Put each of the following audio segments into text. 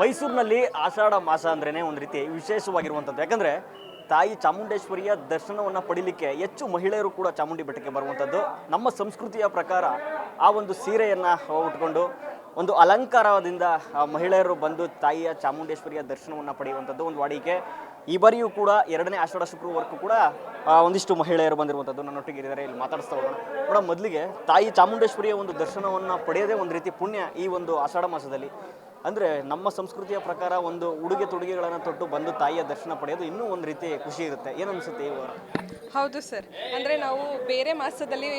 ಮೈಸೂರಿನಲ್ಲಿ ಆಷಾಢ ಮಾಸ ಅಂದ್ರೇ ಒಂದು ರೀತಿ ವಿಶೇಷವಾಗಿರುವಂಥದ್ದು. ಯಾಕಂದರೆ ತಾಯಿ ಚಾಮುಂಡೇಶ್ವರಿಯ ದರ್ಶನವನ್ನು ಪಡಿಲಿಕ್ಕೆ ಹೆಚ್ಚು ಮಹಿಳೆಯರು ಕೂಡ ಚಾಮುಂಡಿ ಬೆಟ್ಟಕ್ಕೆ ಬರುವಂಥದ್ದು. ನಮ್ಮ ಸಂಸ್ಕೃತಿಯ ಪ್ರಕಾರ ಆ ಒಂದು ಸೀರೆಯನ್ನು ಉಟ್ಕೊಂಡು ಒಂದು ಅಲಂಕಾರದಿಂದ ಮಹಿಳೆಯರು ಬಂದು ತಾಯಿಯ ಚಾಮುಂಡೇಶ್ವರಿಯ ದರ್ಶನವನ್ನು ಪಡೆಯುವಂಥದ್ದು ಒಂದು ವಾಡಿಕೆ. ಈ ಬಾರಿಯೂ ಕೂಡ ಎರಡನೇ ಆಷಾಢ ಶುಕ್ರವಾರಕ್ಕೂ ಕೂಡ ಒಂದಿಷ್ಟು ಮಹಿಳೆಯರು ಬಂದಿರುವಂಥದ್ದು ನನ್ನೊಟ್ಟಿಗೆ ಇದ್ದಾರೆ. ಇಲ್ಲಿ ಮಾತಾಡಿಸ್ತಾ ಹೋಗೋಣ. ಕೂಡ ಮೊದಲಿಗೆ ತಾಯಿ ಚಾಮುಂಡೇಶ್ವರಿಯ ಒಂದು ದರ್ಶನವನ್ನು ಪಡೆಯೋದೇ ಒಂದು ರೀತಿ ಪುಣ್ಯ ಈ ಒಂದು ಆಷಾಢ ಮಾಸದಲ್ಲಿ? ಅಂದರೆ ನಮ್ಮ ಸಂಸ್ಕೃತಿಯ ಪ್ರಕಾರ ಒಂದು ಉಡುಗೆ ತೊಡುಗೆಗಳನ್ನು ತೊಟ್ಟು ಬಂದು ತಾಯಿಯ ದರ್ಶನ ಪಡೆಯೋದು ಇನ್ನೂ ಒಂದು ರೀತಿ ಖುಷಿ ಇರುತ್ತೆ. ಏನು ಅನಿಸುತ್ತೆ ಈ ವಾರ? ಹೌದು ಸರ್. ಅಂದರೆ ನಾವು ಬೇರೆ ಮಾಸದಲ್ಲಿ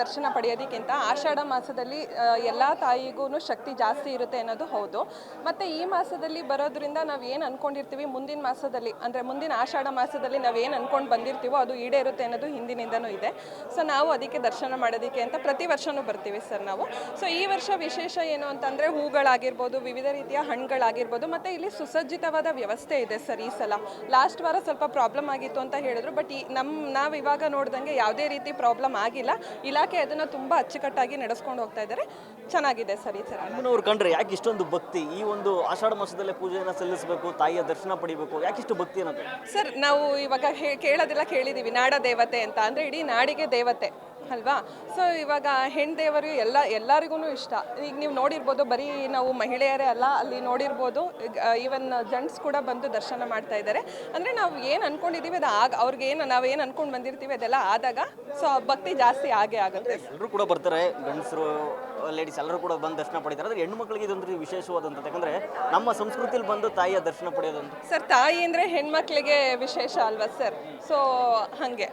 ದರ್ಶನ ಪಡೆಯೋದಕ್ಕಿಂತ ಆಷಾಢ ಮಾಸದಲ್ಲಿ ಎಲ್ಲ ತಾಯಿಗೂ ಶಕ್ತಿ ಜಾಸ್ತಿ ಇರುತ್ತೆ ಅನ್ನೋದು ಹೌದು. ಮತ್ತು ಈ ಮಾಸದಲ್ಲಿ ಬರೋದ್ರಿಂದ ನಾವು ಏನು ಅಂದ್ಕೊಂಡಿರ್ತೀವಿ ಮುಂದಿನ ಮಾಸದಲ್ಲಿ, ಅಂದರೆ ಮುಂದಿನ ಆಷಾಢ ಮಾಸದಲ್ಲಿ ನಾವು ಏನು ಅಂದ್ಕೊಂಡು ಬಂದಿರ್ತೀವೋ ಅದು ಈಡೇರುತ್ತೆ ಅನ್ನೋದು ಹಿಂದಿನಿಂದನೂ ಇದೆ. ಸೊ ನಾವು ಅದಕ್ಕೆ ದರ್ಶನ ಮಾಡೋದಕ್ಕೆ ಅಂತ ಪ್ರತಿ ವರ್ಷವೂ ಬರ್ತೀವಿ ಸರ್ ನಾವು. ಸೊ ಈ ವರ್ಷ ವಿಶೇಷ ಏನು ಅಂತಂದರೆ ಹೂಗಳಾಗಿರ್ಬೋದು ವಿವಿಧ ರೀತಿಯ ಹಣ್ಣುಗಳಾಗಿರ್ಬೋದು ಮತ್ತು ಇಲ್ಲಿ ಸುಸಜ್ಜಿತವಾದ ವ್ಯವಸ್ಥೆ ಇದೆ ಸರ್ ಈ ಸಲ. ಲಾಸ್ಟ್ ವಾರ ಸ್ವಲ್ಪ ಪ್ರಾಬ್ಲಮ್ ಆಗಿತ್ತು ಅಂತ ಹೇಳಿದ್ರು ಬಟ್ ಈ ನಮ್ಮ ನಾವು ಇವಾಗ ನೋಡ್ದಂಗೆ ಯಾವುದೇ ರೀತಿ ಪ್ರಾಬ್ಲಮ್ ಆಗಿಲ್ಲ. ಇಲಾಖೆ ಅದನ್ನು ತುಂಬ ಅಚ್ಚುಕಟ್ಟಾಗಿ ನಡೆಸ್ಕೊಂಡು ಹೋಗ್ತಾ ಇದ್ದಾರೆ. ಚೆನ್ನಾಗಿದೆ ಸರ್ ಈ ಸಲ. ಅಮ್ಮನವ್ರು ಕಂಡ್ರೆ ಯಾಕೆ ಇಷ್ಟೊಂದು ಭಕ್ತಿ? ಈ ಒಂದು ಆಷಾಢ ಮಾಸದಲ್ಲೇ ಪೂಜೆಯನ್ನು ಸಲ್ಲಿಸಬೇಕು ತಾಯಿಯ ದರ್ಶನ ಪಡಿಬೇಕು ಯಾಕೆ ಇಷ್ಟು ಭಕ್ತಿ ಅನ್ನೋದು? ಸರ್ ನಾವು ಇವಾಗ ಕೇಳೋದೆಲ್ಲ ಕೇಳಿದ್ದೀವಿ ನಾಡ ದೇವತೆ ಅಂತ. ಅಂದರೆ ಇಡೀ ನಾಡಿಗೆ ದೇವತೆ. ಅಲ್ವಾ? ಸೊ ಇವಾಗ ಹೆಣ್ಣು ದೇವರು ಎಲ್ಲ ಎಲ್ಲರಿಗೂ ಇಷ್ಟ. ಈಗ ನೀವು ನೋಡಿರ್ಬೋದು ಬರೀ ನಾವು ಮಹಿಳೆಯರೇ ಅಲ್ಲ ಅಲ್ಲಿ ನೋಡಿರ್ಬೋದು ಈವನ್ ಜೆಂಟ್ಸ್ ಕೂಡ ಬಂದು ದರ್ಶನ ಮಾಡ್ತಾ ಇದ್ದಾರೆ. ಅಂದರೆ ನಾವು ಏನು ಅಂದ್ಕೊಂಡಿದ್ದೀವಿ ಅದು ಆಗ ಅವ್ರಿಗೆ ಏನು ನಾವು ಏನು ಅನ್ಕೊಂಡು ಬಂದಿರ್ತೀವಿ ಅದೆಲ್ಲ ಆದಾಗ ಸೊ ಭಕ್ತಿ ಜಾಸ್ತಿ ಆಗೇ ಆಗುತ್ತೆ. ಎಲ್ಲರೂ ಕೂಡ ಬರ್ತಾರೆ ಗಂಡಸರು ಲೇಡೀಸ್ ಎಲ್ಲರೂ ಕೂಡ ಬಂದು ದರ್ಶನ ಪಡಿತಾರೆ. ಆದರೆ ಹೆಣ್ಣು ಮಕ್ಕಳಿಗೆ ಇದೊಂದು ವಿಶೇಷವಾದಂಥ ಯಾಕಂದರೆ ನಮ್ಮ ಸಂಸ್ಕೃತಿಯಲ್ಲಿ ಬಂದು ತಾಯಿಯ ದರ್ಶನ ಪಡೆಯೋದಂತ. ಸರ್ ತಾಯಿ ಅಂದರೆ ಹೆಣ್ಮಕ್ಳಿಗೆ ವಿಶೇಷ ಅಲ್ವಾ ಸರ್ ಸೊ ಹಾಗೆ.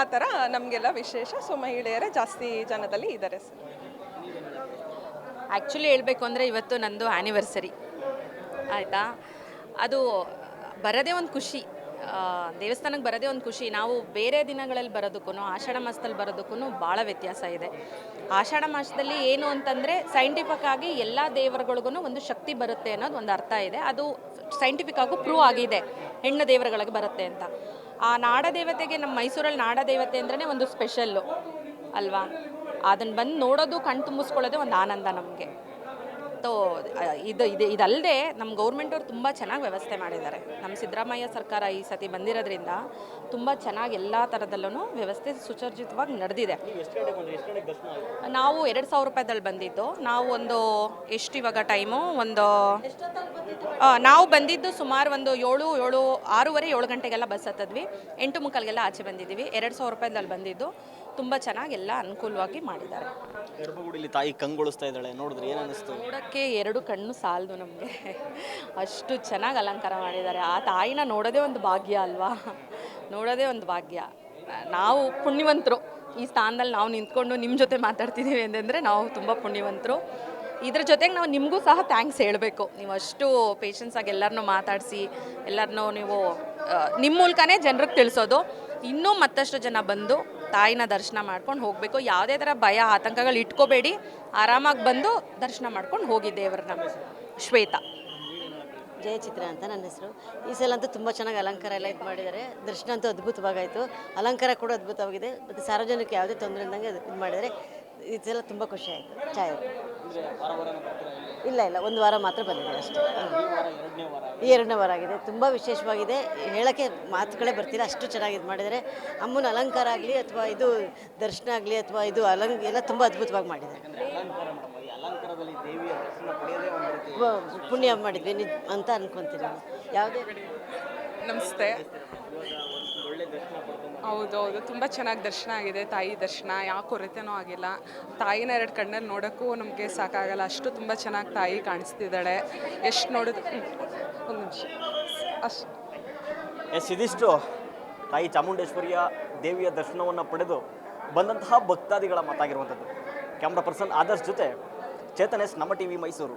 ಆ ಥರ ನಮಗೆಲ್ಲ ವಿಶೇಷ. ಸೊ ಮಹಿಳೆಯರೇ ಜಾಸ್ತಿ ಜನದಲ್ಲಿ ಇದ್ದಾರೆ ಸರ್. ಆ್ಯಕ್ಚುಲಿ ಹೇಳಬೇಕು ಅಂದರೆ ಇವತ್ತು ನಂದು ಆ್ಯನಿವರ್ಸರಿ ಆಯಿತಾ? ಅದು ಬರೋದೇ ಒಂದು ಖುಷಿ. ದೇವಸ್ಥಾನಕ್ಕೆ ಬರೋದೇ ಒಂದು ಖುಷಿ. ನಾವು ಬೇರೆ ದಿನಗಳಲ್ಲಿ ಬರೋದಕ್ಕೂ ಆಷಾಢ ಮಾಸದಲ್ಲಿ ಬರೋದಕ್ಕೂ ಭಾಳ ವ್ಯತ್ಯಾಸ ಇದೆ. ಆಷಾಢ ಮಾಸದಲ್ಲಿ ಏನು ಅಂತಂದರೆ ಸೈಂಟಿಫಿಕ್ ಆಗಿ ಎಲ್ಲ ದೇವರುಗಳಿಗೂ ಒಂದು ಶಕ್ತಿ ಬರುತ್ತೆ ಅನ್ನೋದು ಒಂದು ಅರ್ಥ ಇದೆ. ಅದು ಸೈಂಟಿಫಿಕ್ ಆಗು ಪ್ರೂವ್ ಆಗಿದೆ. ಹೆಣ್ಣು ದೇವರುಗಳಿಗೆ ಬರುತ್ತೆ ಅಂತ. ಆ ನಾಡ ದೇವತೆಗೆ ನಮ್ಮ ಮೈಸೂರಲ್ಲಿ ನಾಡ ದೇವತೆ ಅಂದ್ರೆ ಒಂದು ಸ್ಪೆಷಲ್ಲು ಅಲ್ವಾ? ಅದನ್ನು ಬಂದು ನೋಡೋದು ಕಣ್ ತುಂಬಿಸ್ಕೊಳ್ಳೋದೇ ಒಂದು ಆನಂದ ನಮಗೆ. ತೋ ಇದು ಇದು, ಇದಲ್ಲದೆ ನಮ್ಮ ಗೌರ್ಮೆಂಟವ್ರು ತುಂಬ ಚೆನ್ನಾಗಿ ವ್ಯವಸ್ಥೆ ಮಾಡಿದ್ದಾರೆ. ನಮ್ಮ ಸಿದ್ದರಾಮಯ್ಯ ಸರ್ಕಾರ ಈ ಸತಿ ಬಂದಿರೋದ್ರಿಂದ ತುಂಬ ಚೆನ್ನಾಗಿ ಎಲ್ಲ ಥರದಲ್ಲೂ ವ್ಯವಸ್ಥೆ ಸುಚರ್ಜಿತವಾಗಿ ನಡೆದಿದೆ. ನಾವು ಎರಡು ಸಾವಿರ ರೂಪಾಯಿದಲ್ಲಿ ಬಂದಿದ್ದು, ನಾವು ಒಂದು ಎಷ್ಟು ಇವಾಗ ಟೈಮು? ಒಂದು ನಾವು ಬಂದಿದ್ದು ಸುಮಾರು ಒಂದು ಏಳು ಏಳು, ಆರೂವರೆ, ಏಳು ಗಂಟೆಗೆಲ್ಲ ಬಸ್ ಹತ್ತದ್ವಿ. ಎಂಟು ಮುಕ್ಕಾಲಿಗೆಲ್ಲ ಆಚೆ ಬಂದಿದ್ದೀವಿ. ಎರಡು ಸಾವಿರ ರೂಪಾಯಿದಲ್ಲಿ ಬಂದಿದ್ದು. ತುಂಬ ಚೆನ್ನಾಗಿ ಎಲ್ಲ ಅನುಕೂಲವಾಗಿ ಮಾಡಿದ್ದಾರೆ. ಗರ್ಭಗುಡಿಲಿ ತಾಯಿ ಕಂಗೊಳಿಸ್ತಾ ಇದ್ದಾಳೆ ನೋಡಿದ್ರೆ ಏನು ಅನಿಸ್ತು? ನೋಡೋಕ್ಕೆ ಎರಡು ಕಣ್ಣು ಸಾಲದು ನಮಗೆ. ಅಷ್ಟು ಚೆನ್ನಾಗಿ ಅಲಂಕಾರ ಮಾಡಿದ್ದಾರೆ. ಆ ತಾಯಿನ ನೋಡೋದೇ ಒಂದು ಭಾಗ್ಯ ಅಲ್ವಾ? ನೋಡೋದೇ ಒಂದು ಭಾಗ್ಯ. ನಾವು ಪುಣ್ಯವಂತರು. ಈ ಸ್ಥಾನದಲ್ಲಿ ನಾವು ನಿಂತ್ಕೊಂಡು ನಿಮ್ಮ ಜೊತೆ ಮಾತಾಡ್ತಿದ್ದೀವಿ ಅಂತಂದರೆ ನಾವು ತುಂಬ ಪುಣ್ಯವಂತರು. ಇದ್ರ ಜೊತೆಗೆ ನಾವು ನಿಮಗೂ ಸಹ ಥ್ಯಾಂಕ್ಸ್ ಹೇಳಬೇಕು. ನೀವು ಅಷ್ಟು ಪೇಷನ್ಸಾಗಿ ಎಲ್ಲರನ್ನೂ ಮಾತಾಡಿಸಿ ಎಲ್ಲರನ್ನೂ ನೀವು ನಿಮ್ಮ ಮೂಲಕನೇ ಜನರಿಗೆ ತಿಳಿಸೋದು. ಇನ್ನೂ ಮತ್ತಷ್ಟು ಜನ ಬಂದು ತಾಯಿನ ದರ್ಶನ ಮಾಡ್ಕೊಂಡು ಹೋಗಬೇಕು. ಯಾವುದೇ ಥರ ಭಯ, ಆತಂಕಗಳು ಇಟ್ಕೋಬೇಡಿ. ಆರಾಮಾಗಿ ಬಂದು ದರ್ಶನ ಮಾಡ್ಕೊಂಡು ಹೋಗಿ ದೇವ್ರನ್ನ. ಶ್ವೇತಾ. ಜಯಚಿತ್ರ ಅಂತ ನನ್ನ ಹೆಸರು. ಈ ಸಲ ಅಂತೂ ತುಂಬ ಚೆನ್ನಾಗಿ ಅಲಂಕಾರ ಎಲ್ಲ ಇದು ಮಾಡಿದ್ದಾರೆ. ದರ್ಶನ ಅಂತೂ ಅದ್ಭುತವಾಗಾಯಿತು ಅಲಂಕಾರ ಕೂಡ ಅದ್ಭುತವಾಗಿದೆ. ಮತ್ತು ಸಾರ್ವಜನಿಕ ಯಾವುದೇ ತೊಂದರೆ ಇಲ್ದಂಗೆ ಇದು ಮಾಡಿದರೆ ಈ ಸಲ ತುಂಬ ಖುಷಿ ಆಯಿತು. ಚಾಯ್ ಇಲ್ಲ? ಇಲ್ಲ ಒಂದು ವಾರ ಮಾತ್ರ ಬಂದಿದೆ ಅಷ್ಟೇ. ಈ ಎರಡನೇ ವಾರ ಆಗಿದೆ. ತುಂಬ ವಿಶೇಷವಾಗಿದೆ. ಹೇಳೋಕ್ಕೆ ಮಾತುಗಳೇ ಬರ್ತಿಲ್ಲ. ಅಷ್ಟು ಚೆನ್ನಾಗಿ ಇದು ಮಾಡಿದರೆ ಅಮ್ಮನ ಅಲಂಕಾರ ಆಗಲಿ ಅಥವಾ ಇದು ದರ್ಶನ ಆಗಲಿ ಅಥವಾ ಇದು ಅಲಂ ಎಲ್ಲ ತುಂಬ ಅದ್ಭುತವಾಗಿ ಮಾಡಿದ್ದಾರೆ. ಈ ಅಲಂಕಾರದಲ್ಲಿ ದೇವಿಯ ದರ್ಶನ ಪಡೆಯೋದೇ ಒಂದು ಪುಣ್ಯ ಮಾಡಿದ್ವಿ ನಿಜ ಅಂತ ಅನ್ಕೊಂತೀನಿ. ಯಾವುದೇ? ನಮಸ್ತೆ. ಹೌದೌದು ತುಂಬ ಚೆನ್ನಾಗಿ ದರ್ಶನ ಆಗಿದೆ. ತಾಯಿ ದರ್ಶನ ಯಾವ ಕೊರತೆನೂ ಆಗಿಲ್ಲ. ತಾಯಿನ ಎರಡು ಕಣ್ಣಲ್ಲಿ ನೋಡೋಕ್ಕೂ ನಮಗೆ ಸಾಕಾಗಲ್ಲ. ಅಷ್ಟು ತುಂಬ ಚೆನ್ನಾಗಿ ತಾಯಿ ಕಾಣಿಸ್ತಿದ್ದಾಳೆ. ಎಷ್ಟು ನೋಡಿದ್ರು ಒಂದು ನಿಮಿಷ. ಅಷ್ಟು. ಎಸ್ ಇದಿಷ್ಟು ತಾಯಿ ಚಾಮುಂಡೇಶ್ವರಿಯ ದೇವಿಯ ದರ್ಶನವನ್ನು ಪಡೆದು ಬಂದಂತಹ ಭಕ್ತಾದಿಗಳ ಮಾತಾಗಿರುವಂಥದ್ದು. ಕ್ಯಾಮ್ರಾ ಪರ್ಸನ್ ಆದರ್ಶ್ ಜೊತೆ ಚೇತನ್ ಎಸ್ ನಮ್ಮ ಟಿವಿ ಮೈಸೂರು.